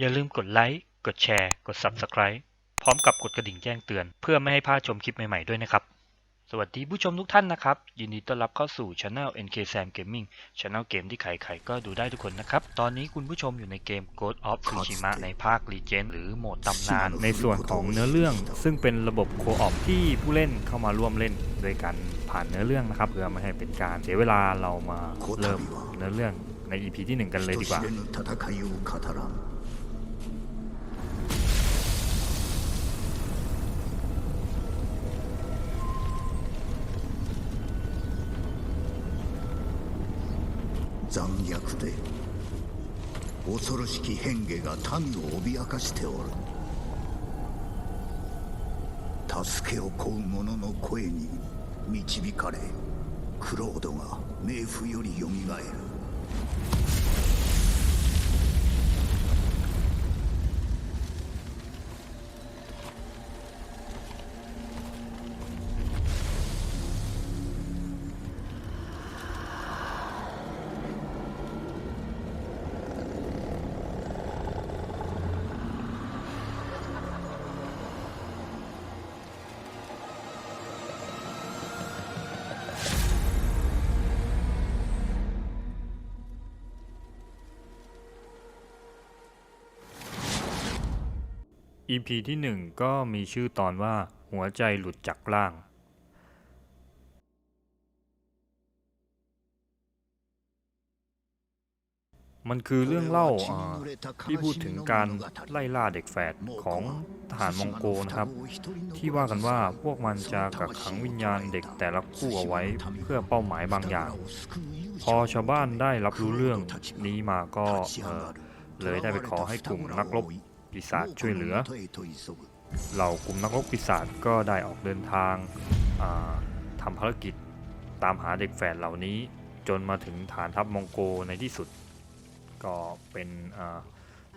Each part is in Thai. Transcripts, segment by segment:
อย่าลืมกดไลค์กดแชร์ กด Subscribe พร้อมกับกดกระดิ่งแจ้งเตือน เพื่อไม่ให้พลาดชมคลิปใหม่ๆด้วยนะครับ สวัสดีผู้ชมทุกท่านนะครับ ยินดีต้อนรับเข้าสู่ช anel NK Sam Gaming Channel เกมที่ใครๆก็ดูได้ทุกคนนะครับ ตอนนี้คุณผู้ชมอยู่ในเกม Ghost of Tsushima ในภาค Legend หรือโหมดตำนาน ในส่วนของเนื้อเรื่อง ซึ่งเป็นระบบโคออปที่ผู้เล่นเข้ามาร่วมเล่นด้วยกันผ่านเนื้อเรื่องนะครับเพื่อไม่ให้เป็นการเสียเวลาเรามาเริ่มเนื้อเรื่องใน EP ที่หนึ่งกันเลยดีกว่า 残虐で恐ろしき変化が民を脅かしておる。助けを請う者の声に導かれクロードが冥府よりよみがえる。EP ที่หนึ่งก็มีชื่อตอนว่าหัวใจหลุดจากร่าง มันคือเรื่องเล่าอ่าที่พูดถึงการไล่ล่าเด็กแฝดของทหารมองโกนะครับ ที่ว่ากันว่าพวกมันจะกักขังวิญญาณเด็กแต่ละคู่เอาไว้เพื่อเป้าหมายบางอย่าง พอชาวบ้านได้รับรู้เรื่องนี้มาก็เอ่อเลยได้ไปขอให้กลุ่มนักรบ ปีศาจช่วยเหลือ เหล่ากลุ่มนักรบปีศาจก็ได้ออกเดินทางอ่าทำภารกิจตามหาเด็กแฝดเหล่านี้จนมาถึงฐานทัพมองโกในที่สุด ก็เป็นอ่า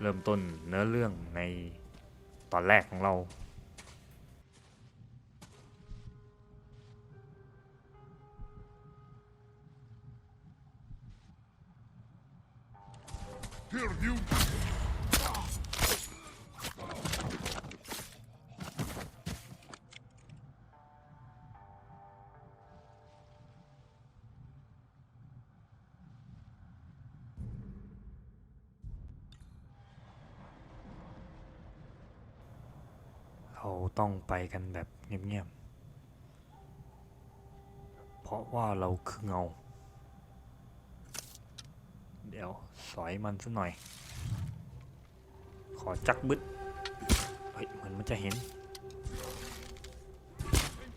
เริ่มต้นเนื้อเรื่องในตอนแรกของเราเต้องไปกันแบบเงียบๆ เพราะว่าเราคือเงา เดี๋ยวสอยมันสักหน่อย ขอจักบึดเฮ้ยเหมือนมันจะเห็น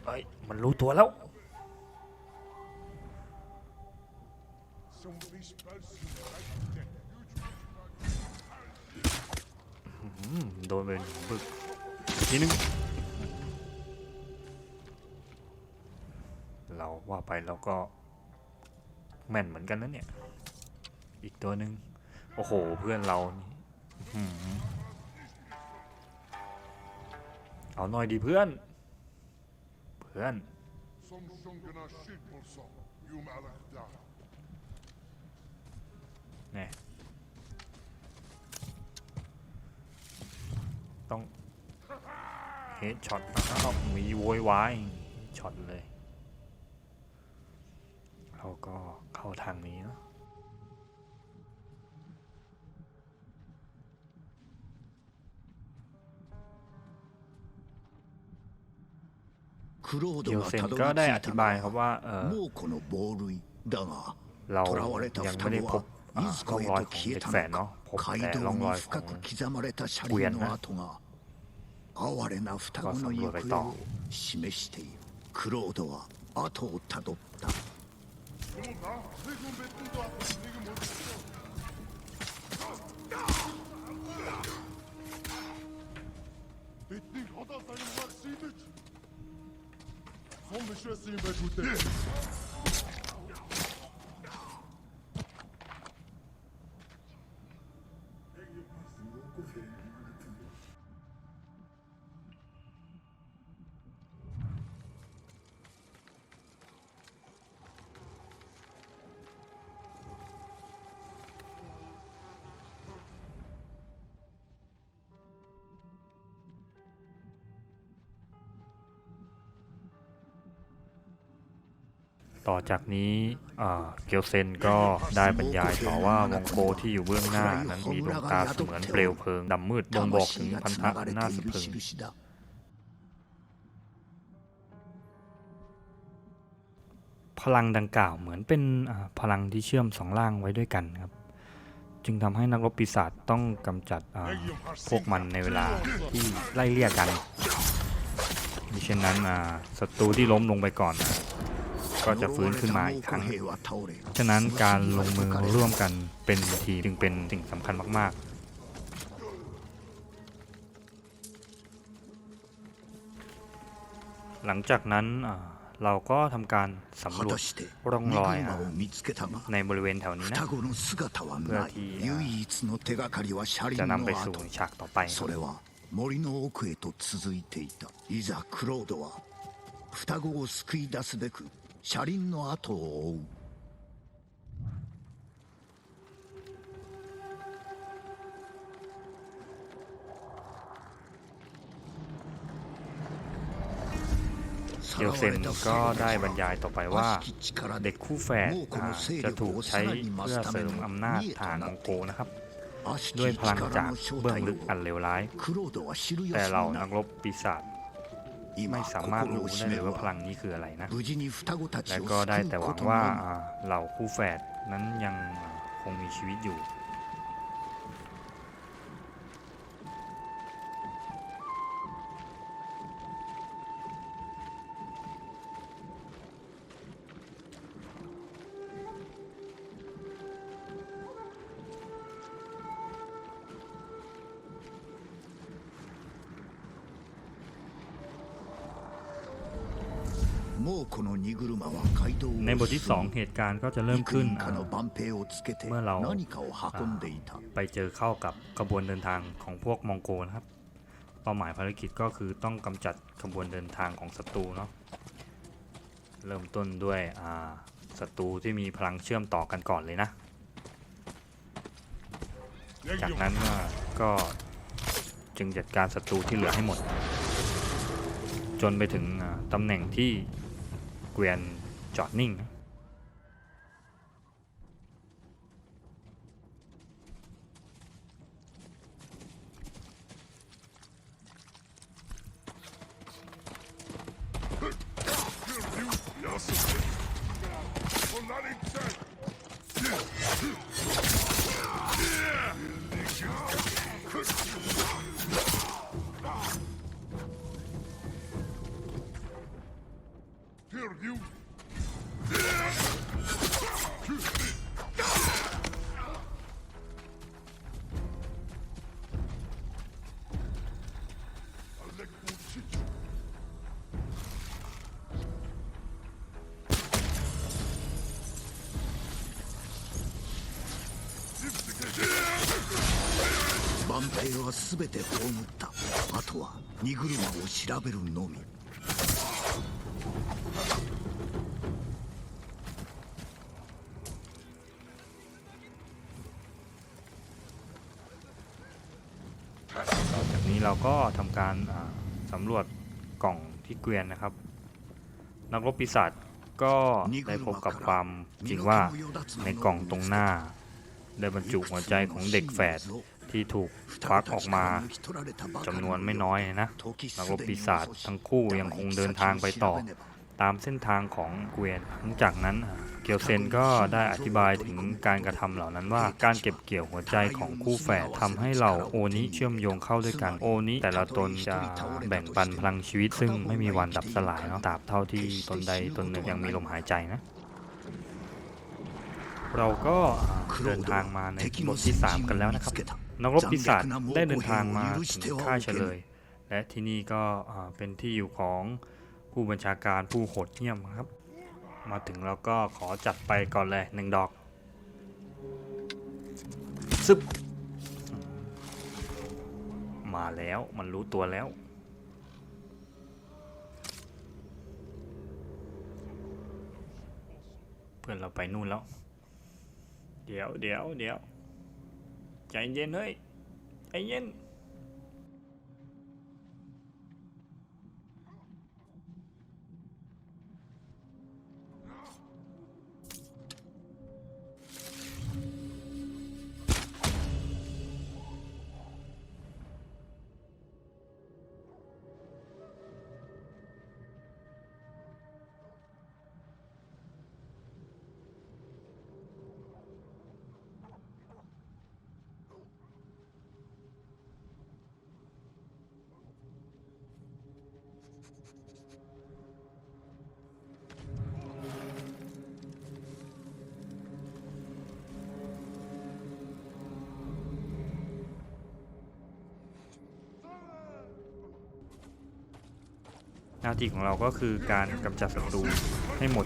เฮ้ย มันรู้ตัวแล้ว โดนเป็นบึก ทีนึง เราว่าไปเราก็ แม่นเหมือนกันนะเนี่ย อีกตัวหนึ่งโอ้โห เพื่อนเราอเอาหน่อยดีเพื่อน เพื่อนนี่ต้อง เฮดช็อตนะครับมีโวยวายช็อตเลย เราก็เข้าทางนี้เนาะเกียวเซนก็ได้อธิบายครับว่าเออเรายังไม่ได้พบร่องรอยของเด็กแฝดเนาะพบแต่ร่องรอยของเกวียนนะ 哀れな双子の行方を示しているクロードは後をたどった。 ต่อจากนี้เกียวเซนก็ได้บรรยายต่อว่ามองโกที่อยู่เบื้องหน้านั้นมีดวงตาเสมือนเปลวเพลิงดำมืดบ่งบอกถึงพันธะหน้าสะพรึงพลังดังกล่าวเหมือนเป็นพลังที่เชื่อมสองร่างไว้ด้วยกันครับ จึงทำให้นักรบปีศาจต้องกำจัดพวกมันในเวลาที่ไล่เลี่ยกันมิเช่นนั้นศัตรูที่ล้มลงไปก่อนอะ ก็จะฟื้นขึ้นมาอีกครั้ง 兵は倒れ ฉะนั้นการลงมือร่วมกันเป็นทีจึงเป็นสิ่งสำคัญมากๆ หลังจากนั้นอ่าเราก็ทำการสำ 果 รว た จ して ร่องรอย 肉 อ่ะ 馬を見つけたが ในบริเวณแถวนี้นะ 双子の姿はプラないティア唯一の手がかりは車輪 จะ の นำไปสู่ 跡 ฉากต่อไป それは森の奥へと続いていたいざクロードは双子を救い出すべく 車輪の後を追う เกียวเซนก็ได้บรรยายต่อไปว่า เด็กคู่แฝดอ่าจะถูกใช้เพื่อเสริมอำนาจฐานมองโกนะครับ ด้วยพลังจากเบื้องลึกอันเลวร้าย แต่เหล่านักรบปีศาจ ไม่สามารถรู้ได้เลยว่าพลังนี้คืออะไรนะ และก็ได้แต่หวังว่าอ่าเหล่าคู่แฝดนั้นยังอ่าคงมีชีวิตอยู่ ในบทที่ 2 เหตุการณ์ก็จะเริ่มขึ้น เมื่อเราไปเจอเข้ากับขบวนเดินทางของพวกมองโกนะครับ เป้าหมายภารกิจก็คือต้องกำจัดขบวนเดินทางของศัตรูเนาะ เริ่มต้นด้วยศัตรูที่มีพลังเชื่อมต่อกันก่อนเลยนะ จากนั้นก็จึงจัดการศัตรูที่เหลือให้หมด จนไปถึงตำแหน่งที่ เกวียนจอดนิ่ง 万兵は全て葬った。あとは荷車を調べるのみ。 นี้เราก็ทำการสำรวจกล่องที่เกวียนนะครับ นักรบปีศาจก็ได้พบกับความจริงว่าในกล่องตรงหน้า ได้บรรจุหัวใจของเด็กแฝดที่ถูกควักออกมาจำนวนไม่น้อยนะนักรบปีศาจทั้งคู่ยังคงเดินทางไปต่อ ตามเส้นทางของเกวียนหลังจากนั้น เกียวเซนก็ได้อธิบายถึงการกระทำเหล่านั้นว่า การเก็บเกี่ยวหัวใจของคู่แฝดทำให้เหล่าโอนิเชื่อมโยงเข้าด้วยกันโอนิแต่ละตนจะแบ่งปันพลังชีวิต ซึ่งไม่มีวันดับสลายเนาะตราบเท่าที่ตนใดตนหนึ่งยังมีลมหายใจนะเราก็เดินทางมาในบทที่ 3 กันแล้วนะครับนักรบปีศาจได้เดินทางมาถึงค่ายเฉลย และที่นี่ก็เป็นที่อยู่ของผู้บัญชาการผู้โหดเหี้ยมครับ มาถึงเราก็ขอจัดไปก่อนเลยหนึ่งดอกซึบมาแล้วมันรู้ตัวแล้ว เพื่อนเราไปนู่นแล้ว เดี๋ยวเดี๋ยวเดี๋ยวใจเย็นเฮ้ยใจเย็น หน้าที่ของเราก็คือการกำจัดศัตรูให้หมด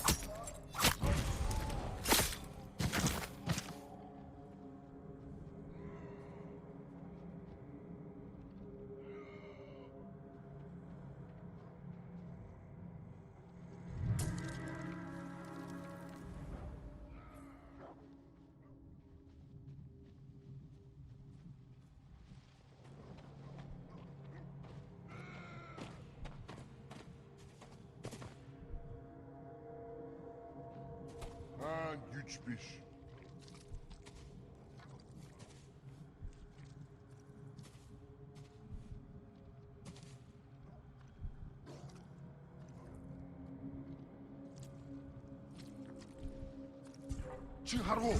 bayağı güçmüş. Çıkar bu.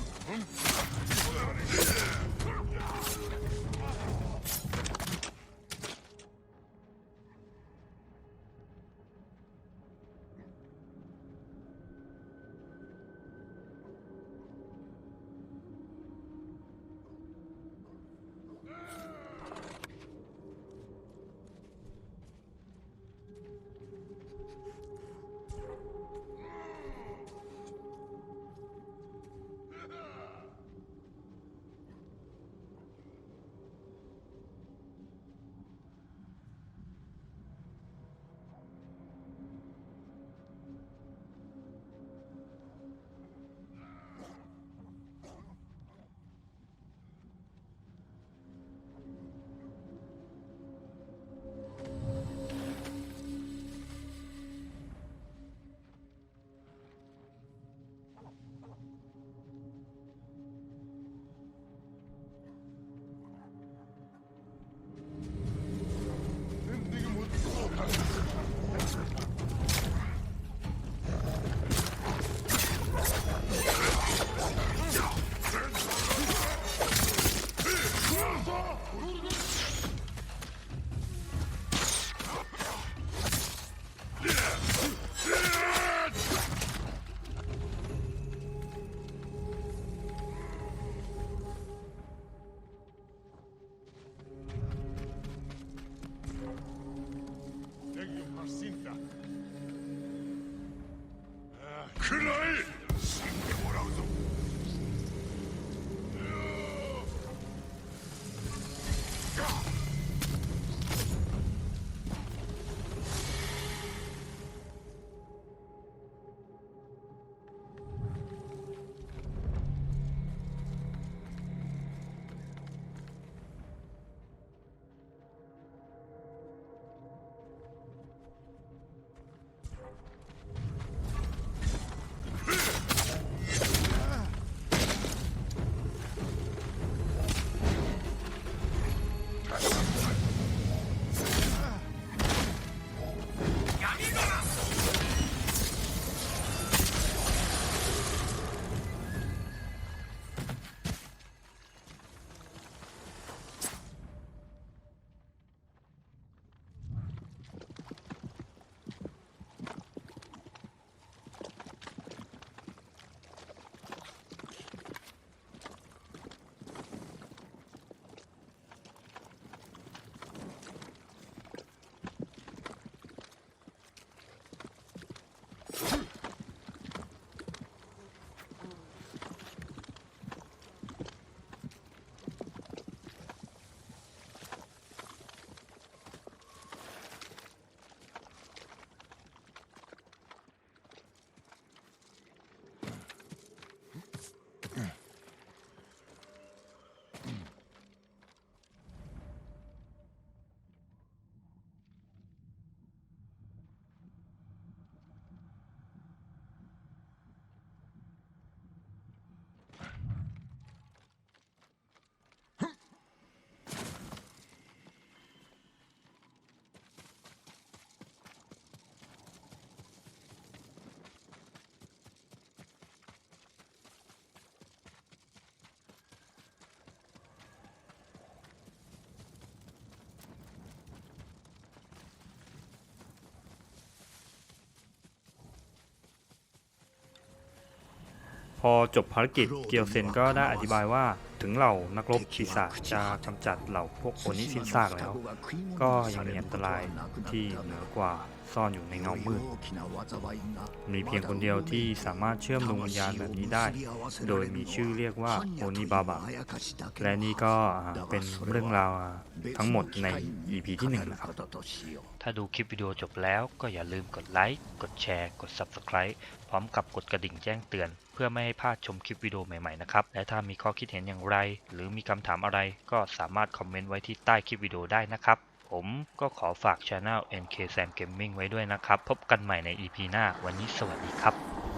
พอจบภารกิจเกียวเซนก็ได้อธิบายว่า ถึงเหล่านักรบปีศาจจะกำจัดเหล่าพวกโอนิสิ้นซากแล้ว ก็ยังมีอันตรายที่เหนือกว่าซ่อนอยู่ในเงามืด มีเพียงคนเดียวที่สามารถเชื่อมดวงวิญญาณแบบนี้ได้ โดยมีชื่อเรียกว่าโอนิบาบะและนี่ก็อ่าเป็นเรื่องราวอ่าทั้งหมดใน EP ที่หนึ่งนะครับ ถ้าดูคลิปวิดีโอจบแล้วก็อย่าลืมกดไลค์ กดแชร์ กด Subscribe พร้อมกับกดกระดิ่งแจ้งเตือน เพื่อไม่ให้พลาดชมคลิปวิดีโอใหม่ๆนะครับ และถ้ามีข้อคิดเห็นอย่างไรหรือมีคำถามอะไรก็สามารถคอมเมนต์ไว้ที่ใต้คลิปวิดีโอได้นะครับ ผมก็ขอฝาก Channel NK Sam Gaming ไว้ด้วยนะครับ พบกันใหม่ใน EP หน้า วันนี้สวัสดีครับ